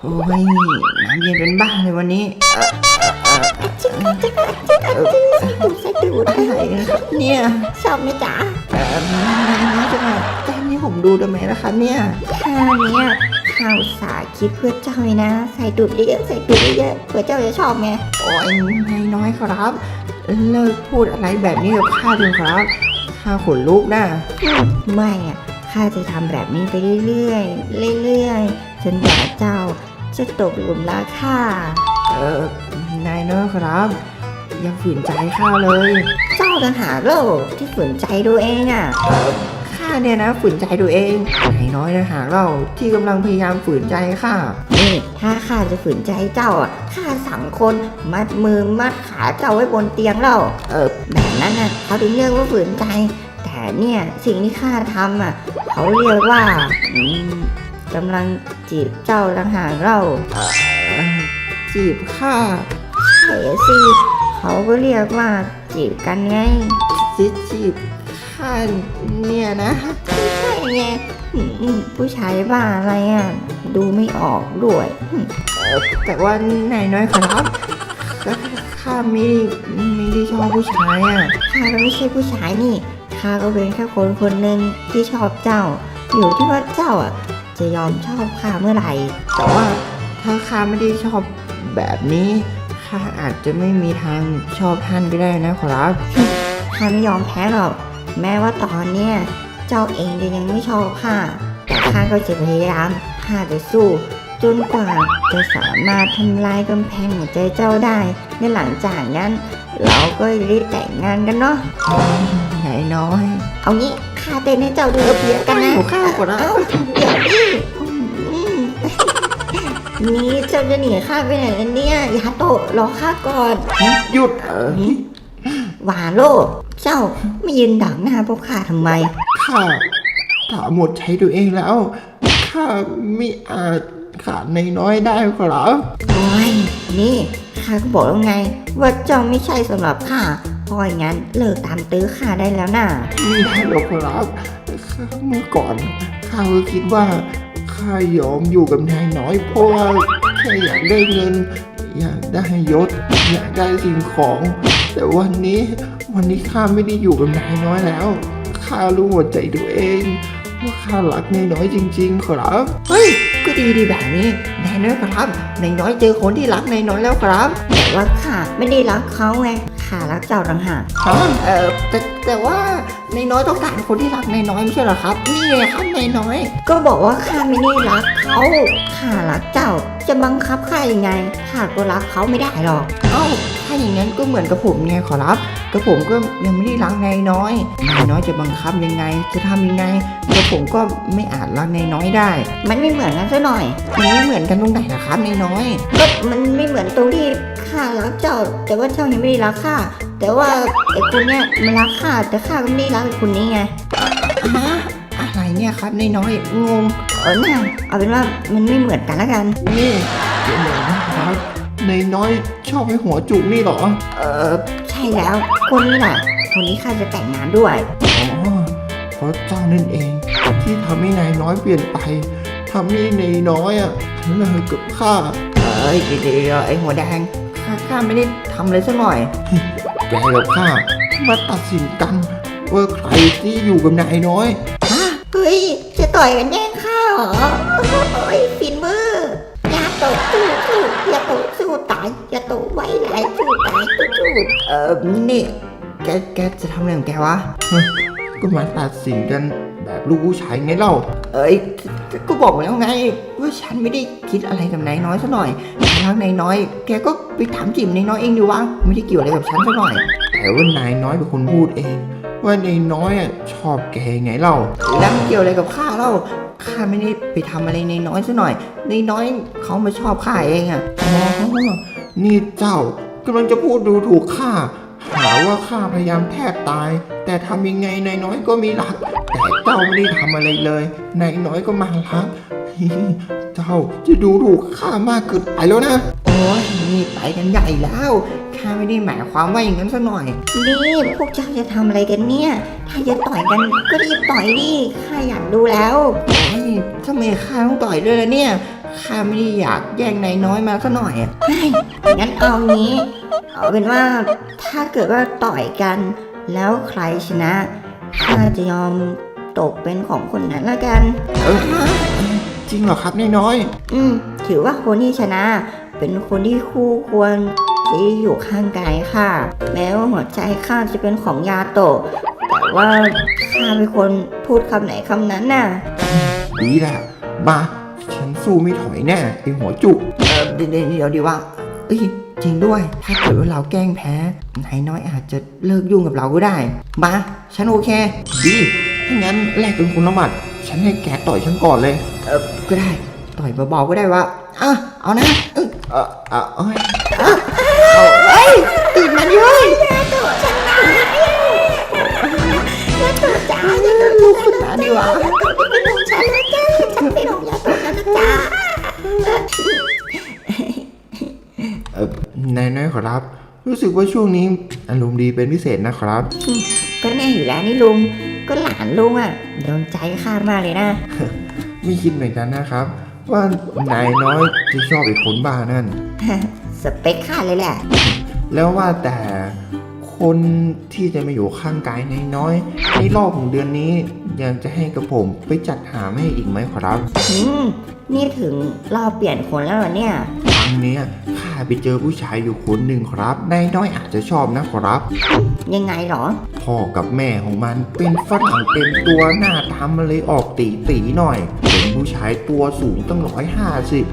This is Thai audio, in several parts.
โอ้ยน้ำเย็นเป็นบ้าเลยวันนี้อ่อเอ่อเอ่อเอ่อใส่ดูดอะไรเนี่ยชอบไหมจ๊ะเอ่อนายน้จะมาแกล้งให้ผมดูทำไมล่ะครับเนี่ยข้าวเนี้ยข้าวสาคิดเพื่อเจ้าเลยนะ ใส่ดูดเยอะใส่ดูดเยอะเผื่อเจ้าจะชอบไงโอ้ยนายน้อยครับเลิกพูดอะไรแบบนี้กับข้าเถอะครับข้าขนลุกนะไม่อะข้าจะทำแบบนี้ไปเรื่อยๆเรื่อยๆจนกว่าเจ้า จะตกหลุมรักข้าเออนายน้อยครับยังฝืนใจข้าเลย เจ้าต่างหากเล่าที่ฝืนใจตัวเองอะข้าเนี่ยนะฝืนใจตัวเองนายน้อยนะหากเราที่กำลังพยายามฝืนใจข้านี่ถ้าข้าจะฝืนใจเจ้าอะข้าสั่งคนมัดมือมัดขาเจ้าไว้บนเตียงเราเออแบบนั้นน่ะเขาถึงเรียกว่าฝืนใจ แต่เนี่ยสิ่งที่ข้าทำอะเขาเรียกว่าอืม กำลังจีบเจ้าต่างหากเราเอ่อจีบข้าใช่สิเขาก็เรียกว่าจีบกันไงจีจีบข้าเนี่ยนะใช่ไงอืมอืมผู้ชายบ้าอะไรอะดูไม่ออกด้วยอืมแต่ว่านายน้อยครับข้าข้าไม่ได้ไม่ได้ชอบผู้ชายอะข้าก็ไม่ใช่ผู้ชายนี่ข้าก็เป็นแค่คนคนหนึ่งที่ชอบเจ้า อยู่ที่ว่าเจ้าอะ จะยอมชอบข้าเมื่อไหร่ แต่ว่าถ้าข้าไม่ได้ชอบแบบนี้ข้าอาจจะไม่มีทางชอบท่านก็ได้นะครับข้าไม่ยอมแพ้หรอก แม้ว่าตอนเนี้ยเจ้าเองจะยังไม่ชอบข้าแต่ข้าก็จะพยายามข้าจะสู้ จนกว่าจะสามารถทำลายกำแพงหัวใจเจ้าได้และหลังจากนั้น เราก็จะได้แต่งงานกันเนาะนายน้อย เอางี้ ข้าเต้นให้เจ้าดูเพียกันนะหัวข้าวก่อนนะเอ้าเดี๋ยวดิอืมนี่เจ้าจะหนีข้าไปไหนแล้วเนี่ยยาโตะรอข้าก่อนหยุดเออวาโลเจ้าไม่ยืนดักหน้าพวกข้าทำไมข้าข้าหมดใช้ตัวเองแล้วข้าไม่อาจขาดนายน้อยได้ครับโอ้ยนี่ข้าก็บอกแล้วไง ว่าเจ้าไม่ใช่สำหรับข้าเพราะอย่างนั้นเลิกตามตื้อข้าได้แล้วน่ะ ไม่ได้หรอกครับข้าเมื่อก่อนข้าก็คิดว่าข้ายอมอยู่กับนายน้อยเพราะว่าแค่อยากได้เงิน อยากได้ยศ อยากได้สิ่งของ แต่วันนี้วันนี้ข้าไม่ได้อยู่กับนายน้อยแล้วข้ารู้หัวใจตัวเองว่าข้ารักนายน้อยจริง ๆ ครับ เฮ้ย ก็ดีดีแบบนี้นายน้อยครับนายน้อยเจอคนที่รักนายน้อยแล้วครับ แต่ว่าข้าไม่ได้รักเขาไง ข้ารักเจ้าต่างหากฮะเออแต่แต่ว่านายน้อยต้องการคนที่รักนายน้อยไม่ใช่เหรอครับ นี่ไงครับนายน้อย ก็บอกว่าข้าไม่ได้รักเขาข้ารักเจ้าจะบังคับข้ายังไงข้าก็รักเขาไม่ได้หรอก เอ้าถ้าอย่างนั้นก็เหมือนกับผมไงขอรับกับผมก็ยังไม่ได้รักนายน้อยนายน้อยจะบังคับยังไง จะทำยังไงกับผมก็ไม่อาจรักนายน้อยได้ มันไม่เหมือนกันซะหน่อย มันไม่เหมือนกันตรงไหนนะครับนายน้อยก็มันไม่เหมือนตรงที่ ข้ารักเจ้า แต่ว่าเจ้ายังไม่ได้รักข้าแต่ว่าไอ้คนเนี้ยมันรักข้าแต่ข้าก็ไม่ได้รักไอ้คนนี้ไงฮะอะไรเนี่ยครับนายน้อยงงเออน่าเอาเป็นว่ามันไม่เหมือนกันแล้วกัน นี่เดี๋ยวนะครับนายน้อยชอบให้หัวจุกนี่เหรอ เออใช่แล้ว คนนี้แหละคนนี้ข้าจะแต่งงานด้วยอ๋อเพราะเจ้านั่นเอง ที่ทำให้นายน้อยเปลี่ยนไปทำให้นายน้อยอะเลิกกับข้าเอ้ยเดี๋ยวๆไอ้หัวแดง ข้าข้าไม่ได้ทำอะไรสักหน่อย แกกับข้ามาตัดสินกันว่าใครที่อยู่กับนายน้อยเฮ้ย จะต่อยกันแย่งข้าวเหรอ โอ้ยฟินมืออย่าโตะสู้สู้อย่าโตะสู้ตายอย่าโตะไว้ไหลสู้ตายสู้สู้เออนี่ แกแกจะทำอะไรของแกวะ ก็มาตัดสินกัน แบบลูกผู้ชายไงเล่า เอ้ยกก็บอกแล้วไง ว่าฉันไม่ได้คิดอะไรกับนายน้อยซะหน่อยฉันรักนายน้อย แกก็ไปถามจิมนายน้อยเองดีวะไม่ได้เกี่ยวอะไรกับฉันซะหน่อย แต่ว่านายน้อยเป็นคนพูดเอง ว่านายน้อยอะชอบแกไงเล่าแล้วมันเกี่ยวอะไรกับข้าเล่าข้าไม่ได้ไปทำอะไรนายน้อยซะหน่อยนายน้อยเขามาชอบข้าเองอะอ๋อนี่เจ้ากำลังจะพูดดูถูกข้า หาว่าข้าพยายามแทบตาย แต่ทำยังไงนายน้อยก็ไม่รัก แต่เจ้าไม่ได้ทำอะไรเลยนายน้อยก็มารักเจ้าจะดูถูกข้ามากเกินไปแล้วนะโอ้ยนี่ไปกันใหญ่แล้วข้าไม่ได้หมายความว่าอย่างนั้นซะหน่อย นี่พวกเจ้าจะทำอะไรกันเนี่ย ถ้าจะต่อยกันก็รีบต่อยดิข้าอยากดูแล้วโอ้ยทำไมข้าต้องต่อยด้วยล่ะเนี่ย ข้าไม่ได้อยากแย่งนายน้อยมาซะหน่อยอะงั้นเอางี้ เอาเป็นว่าถ้าเกิดว่าต่อยกัน แล้วใครชนะข้าจะยอมตกเป็นของคนนั้นละกัน เออจริงเหรอครับนายน้อย อืม ถือว่าคนที่ชนะ เป็นคนที่คู่ควรที่อยู่ข้างกายค่ะ แม้ว่าหัวใจข้าจะเป็นของยาโตะแต่ว่าข้าเป็นคนพูดคำไหนคำนั้นน่ะ ดีแหละมา ฉันสู้ไม่ถอยแน่ไอหัวจุกเออเดี๋ยวเดี๋ยวเดี๋ยวดีว่าเอ้ยจริงด้วย ถ้าเกิดว่าเราแกล้งแพ้นายน้อยอาจจะเลิกยุ่งกับเราก็ได้มาฉันโอเคดีถ้างั้นแลกเป็นคุณละหมัด ฉันให้แกต่อยฉันก่อนเลย เออก็ได้ ต่อยเบาๆก็ได้วะอะเอานะเออเออเออเอ้ยเอาเอ้ยตื่นมาดิเว้ยจ้าลูกขึ้นมาดิวะเอ อนายน้อยขอรับ รู้สึกว่าช่วงนี้อารมณ์ดีเป็นพิเศษนะครับ ก็แน่อยู่แล้วนี่ลุง ก็หลานลุงอะโดนใจข้ามากเลยนะ ไม่คิดเหมือนกันนะครับ ว่านายน้อยจะชอบไอ้คนบ้านั่น สเปคข้าเลยแหละ แล้วว่าแต่ คนที่จะมาอยู่ข้างกายนายน้อยในรอบของเดือนนี้ยังจะให้กับผมไปจัดหาไม่อีกไหมครับอืมนี่ถึงรอบเปลี่ยนคนแล้วเหรอเนี่ย ครั้งเนี้ยข้าไปเจอผู้ชายอยู่คนหนึ่งครับนายน้อยอาจจะชอบนะครับ ยังไงเหรอ พ่อกับแม่ของมันเป็นฝรั่งเต็มตัวหน้าตามันเลยออกตีตีๆหน่อย เป็นผู้ชายตัวสูงตั้งร้อยห้าสิบ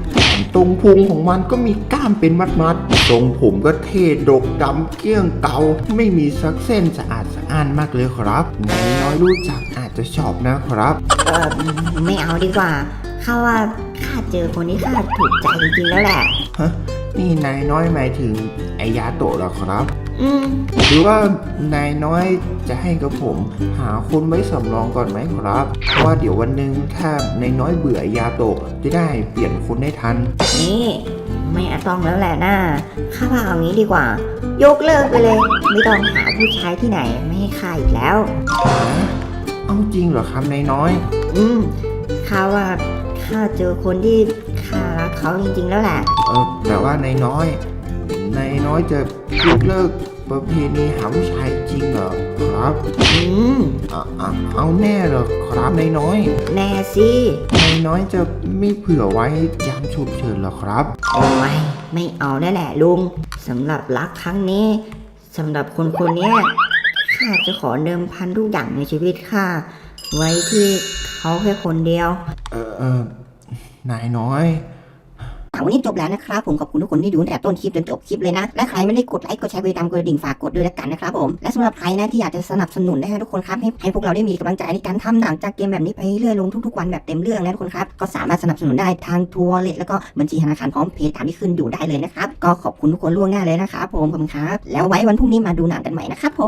ตรงพุงของมันก็มีกล้ามเป็นมัดมัดๆทรงผมก็เท่ดกดำเกลี้ยงเกาไม่มีสักเส้นสะอาดสะอ้านมากเลยครับนายน้อยรู้จักอาจจะชอบนะครับ เออไม่เอาดีกว่าข้าว่าข้าเจอคนที่ข้าถูกใจจริงๆแล้วแหละนี่นายน้อยหมายถึงไอยาโตะเหรอครับ อืมหรือว่านายน้อยจะให้กับผม หาคนไว้สำรองก่อนไหมครับ เพราะว่าเดี๋ยววันหนึ่งถ้านายน้อยเบื่อยาโตะจะได้เปลี่ยนคนได้ทัน นี่ ไม่อาต้องแล้วแหละนะข้าว่าเอางี้ดีกว่า ยกเลิกไปเลย ไม่ต้องหาผู้ชายที่ไหนไม่ให้ข้าอีกแล้ว เอาจริงเหรอครับนายน้อย อืมข้าว่าข้าเจอคนที่ข้ารักเขาจริงๆแล้วแหละ เออแต่ว่านายน้อย นายน้อยจะยกเลิกประเพณีหาผู้ชายจริงเหรอครับ อืมอะอะเอาแน่เหรอครับนายน้อยแน่สินายน้อยจะไม่เผื่อไว้ยามฉุกเฉินเหรอครับ โอ้ยไม่เอาแน่แหละลุงสำหรับรักครั้งนี้สำหรับคนคนเนี้ยข้าจะขอเดิมพันทุกอย่างในชีวิตข้าไว้ที่เขาแค่คนเดียว เออเออนายน้อย่วันนี้จบแล้วนะครับผมขอบคุณทุกคนที่ดูตั้งแต่ต้นคลิปจนจบคลิปเลยนะ และใครไม่ได้กดไลค์กดแชร์กดติดตามกดกระดิ่งฝากกดด้วยแล้วกันนะครับผมและสำหรับใครนะที่อยากจะสนับสนุนนะฮะทุกคนครับให้ให้พวกเราได้มีกำลังใจในการทำหนังจากเกมแบบนี้ไปเรื่อยลงทุกๆวันแบบเต็มเรื่องนะทุกคนครับก็สามารถสนับสนุนได้ทางทัวร์เลทแล้วก็บัญชีธนาคารพร้อมเพย์ตามที่ขึ้นอยู่ได้เลยนะครับก็ขอบคุณทุกคนล่วงหน้าเลยนะครับผมขอบคุณครับแล้วไว้วันพรุ่งนี้มาดูหนังกันใหม่นะครับผม